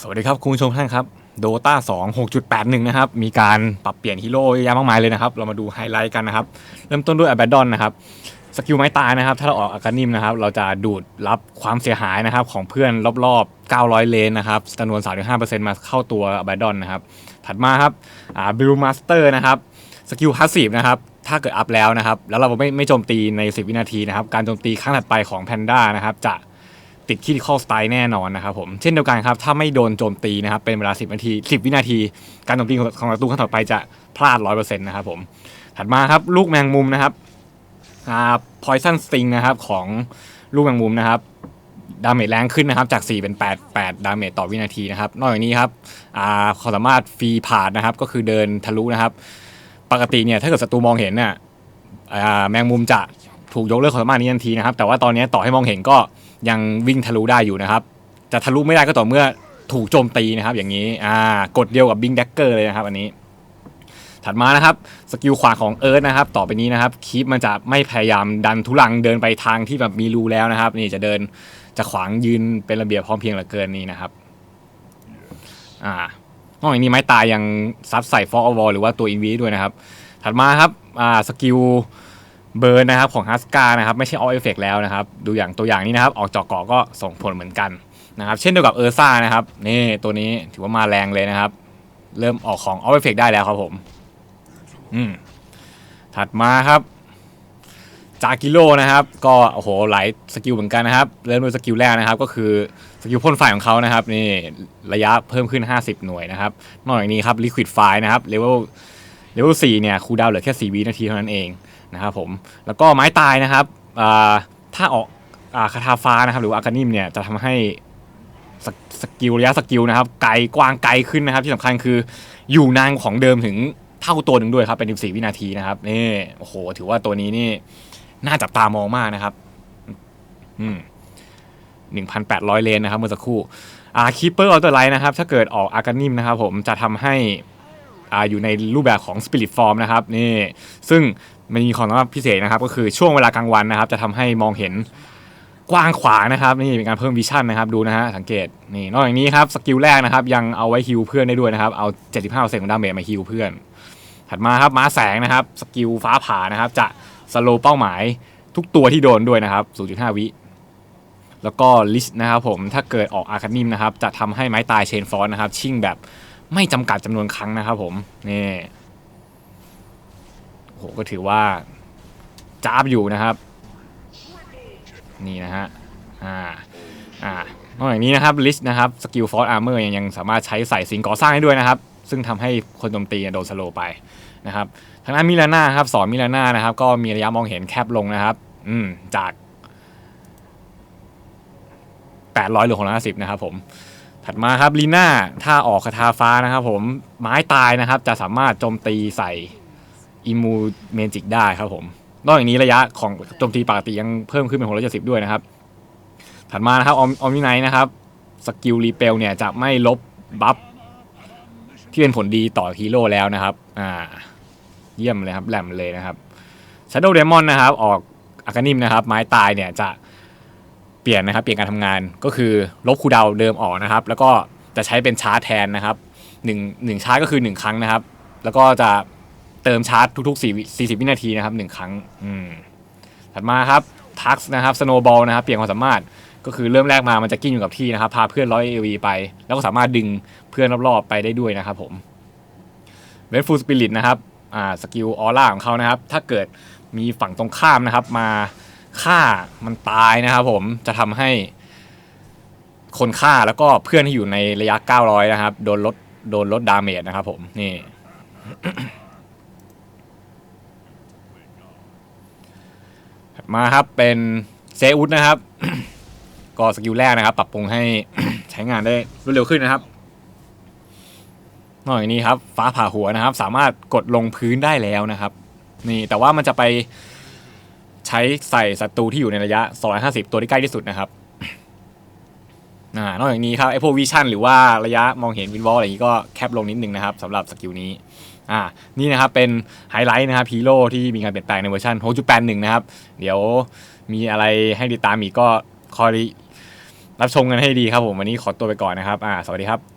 สวัสดีครับคุณผู้ชมท่านครับโดตา2 6.81 นะครับ มีการปรับเปลี่ยนฮีโร่เยอะแยะมากมายเลยนะครับ เรามาดูไฮไลท์กันนะครับ เริ่มต้นด้วย a b a d d o n นะครับ สกิลไม้ตายนะครับ ถ้าเราออกอากานิมนะครับ เราจะดูดรับความเสียหายนะครับของเพื่อนรอบๆ 900 เลนนะครับจำนวน 35%มาเข้าตัว a b a d d o n นะครับ ถัดมาครับอ่า Blue Master นะครับ สกิลพาสซีฟนะครับ ถ้าเกิดอัพแล้วนะครับ แล้วเราไม่ไม่โจมตีใน 10 วินาทีนะครับ การโจมตีครั้งถัดไปของแพนด้านะครับจะ ติดคิดข้อสไตล์แน่นอนนะครับผมเช่นเดียวกันครับถ้าไม่โดนโจมตีนะครับเป็นเวลา 10นาที 10 วินาที การโจมตีของศัตรูครั้งต่อไปจะพลาด 100%นะครับผมถัดมาครับลูกแมงมุมนะครับอ่า poison sting นะครับของลูกแมงมุมนะครับดาเมจแรงขึ้นนะครับจาก 4 เป็น 8 8 ดาเมจต่อวินาทีนะครับ นอกจากนี้ครับอ่าความสามารถฟรีผ่านนะครับ ก็คือเดินทะลุนะครับ ปกติเนี่ยถ้าเกิดศัตรูมองเห็นเนี่ยอ่าแมงมุมจะถูกยกเลิกความสามารถนี้ทันทีนะครับ แต่ว่าตอนนี้ต่อให้มองเห็นก็ ยังวิ่งทะลุได้อยู่นะครับ จะทะลุไม่ได้ก็ต่อเมื่อถูกโจมตีนะครับ อย่างนี้อ่ากดเดียวกับบิงแดกเกอร์เลยนะครับอันนี้ ถัดมานะครับสกิลขวาของเอิร์ธนะครับ ต่อไปนี้นะครับคีปมันจะไม่พยายามดันทุลังเดินไปทางที่แบบมีรูแล้วนะครับ นี่จะเดินจะขวางยืนเป็นระเบียบพร้อมเพียงเหลือเกินนี่นะครับอ่านอกจากนี้ไม้ตายยังซัดใส่ฟอกอวอลหรือว่าตัวอินวีด้วยนะครับ ถัดมาครับอ่าสกิล เบิร์นนะครับของฮัสกานะครับไม่ใช่ออฟเอฟเฟกแล้วนะครับดูอย่างตัวอย่างนี้นะครับออกจอกเกาะก็ส่งผลเหมือนกันนะครับเช่นเดียวกับเออร์ซ่านะครับนี่ตัวนี้ถือว่ามาแรงเลยนะครับ เริ่มออกของออฟเอฟเฟกได้แล้วครับผมอืมถัดมาครับจากิโลนะครับก็โอ้โหหลายสกิลเหมือนกันนะครับ เริ่มด้วยสกิลแรกนะครับ ก็คือสกิลพ่นไฟของเขานะครับนี่ระยะเพิ่มขึ้น 50 หน่วยนะครับ นอกจากนี้ครับลิควิดไฟนะครับเลเวลเลเวล4เนี่ยคูลดาวเหลือแค่ 4 วินาทีเท่านั้นเอง นะครับผมแล้วก็ไม้ตายนะครับถ้าออกอคาถาฟ้านะครับหรือว่าอากานิมเนี่ยจะทำให้สกสกิลระยะสกิลนะครับไกลกว้างไกลขึ้นนะครับ ที่สำคัญคืออยู่นานของเดิมถึงเท่าตัวหนึ่งด้วยครับเป็น 14 วินาทีนะครับนี่โอ้โหถือว่าตัวนี้นี่น่าจับตามองมากนะครับอืม1,800เลนนะครับเมื่อสักครู่อ่าคีเปอร์ออเตอร์ไลท์นะครับ ถ้าเกิดออกอากานิมนะครับผมจะทำให้อ่าอยู่ในรูปแบบของสปิริตฟอร์มนะครับนี่ซึ่ง มันมีของสำหรับพิเศษนะครับ ก็คือช่วงเวลากลางวันนะครับ จะทำให้มองเห็นกว้างขวางนะครับ นี่เป็นการเพิ่มวิชั่นนะครับดูนะฮะสังเกตนี่นอกจากนี้ครับสกิลแรกนะครับ ยังเอาไว้ฮิลเพื่อนได้ด้วยนะครับ เอา 75%ของดาเมจมาฮิลเพื่อน ถัดมาครับม้าแสงนะครับสกิลฟ้าผ่านะครับ จะสโลเป้าหมายทุกตัวที่โดนด้วยนะครับ 0.5 วิแล้วก็ลิชนะครับผมถ้าเกิดออกอาคานิมนะครับ จะทำให้ไม้ตายเชนฟอนนะครับ ชิ่งแบบไม่จำกัดจำนวนครั้งนะครับผมนี่ หก็ถือว่าจ้าบอยู่นะครับ นี่นะฮะอ่าอ่านอกจากนี้นะครับลิชนะครับสกิลฟอร์อาร์เมอร์ยังสามารถใช้ใส่สิ่งก่อสร้างได้ด้วยนะครับ ซึ่งทำให้คนโจมตีโดนสโลไปนะครับทางด้านมิลาน่าครับสอนมิลาน่านะครับ ก็มีระยะมองเห็นแคบลงนะครับ อืมจาก800หรือ650นะครับผมถัดมาครับลีน่าถ้าออกคาถาฟ้านะครับผมไม้ตายนะครับ จะสามารถโจมตีใส่ อิมูเมจิกได้ครับผม นอกจากนี้ระยะของโจมตีปกติยังเพิ่มขึ้นเป็น670ด้วยนะครับ ถัดมานะครับออมมิไนนะครับสกิลรีเปลเนี่ยจะไม่ลบบัฟที่เป็นผลดีต่อฮีโร่แล้วนะครับอ่าเยี่ยมเลยครับแหลมเลยนะครับ Shadow Demon นะครับ ออกอากานิมนะครับ ไม้ตายเนี่ยจะเปลี่ยนนะครับ เปลี่ยนการทำงานก็คือลบคูดาวเดิมออกนะครับ แล้วก็จะใช้เป็นชาร์จแทนนะครับหนึ่งหนึ่งชาร์จก็คือหนึ่งครั้งนะครับ แล้วก็จะ เติมชาร์จทุกๆ4 40 วินาทีนะครับหนึ่งครั้งอืมถัดมาครับทักนะครับ Snowball นะครับเปลี่ยนความสามารถก็คือเริ่มแรกมามันจะกิ้งอยู่กับที่นะครับ พาเพื่อนร้อยเอวีไป แล้วก็สามารถดึงเพื่อนรอบๆไปได้ด้วยนะครับผมเวนฟูลสปิริตนะครับอ่าสกิลออร่าของเขานะครับ ถ้าเกิดมีฝั่งตรงข้ามนะครับ มาฆ่ามันตายนะครับผมจะทำให้คนฆ่าแล้วก็เพื่อนที่อยู่ในระยะ 900 นะครับ โดนลดโดนลดดาเมจนะครับผมนี่ มาครับเป็นเซอุสนะครับ ก็สกิลแรกนะครับ ปรับปรุงให้ใช้งานได้รวดเร็วขึ้นนะครับ นอกจากนี้ครับ ฟ้าผ่าหัวนะครับ สามารถกดลงพื้นได้แล้วนะครับ นี่แต่ว่ามันจะไปใช้ใส่ศัตรูที่อยู่ในระยะ 250 ตัวที่ใกล้ที่สุดนะครับอ่านอกจากนี้ครับไอพวกวิชั่นหรือว่าระยะมองเห็นวินวอลอะไรอย่างนี้ก็แคปลงนิดนึงนะครับสำหรับสกิลนี้ อ่านี่นะครับเป็นไฮไลท์นะครับฮีโร่ที่มีการเปลี่ยนแปลงในเวอร์ชัน6.81 นะครับ เดี๋ยวมีอะไรให้ติดตามอีกก็คอยรับชมกันให้ดีครับผม วันนี้ขอตัวไปก่อนนะครับอ่าสวัสดีครับ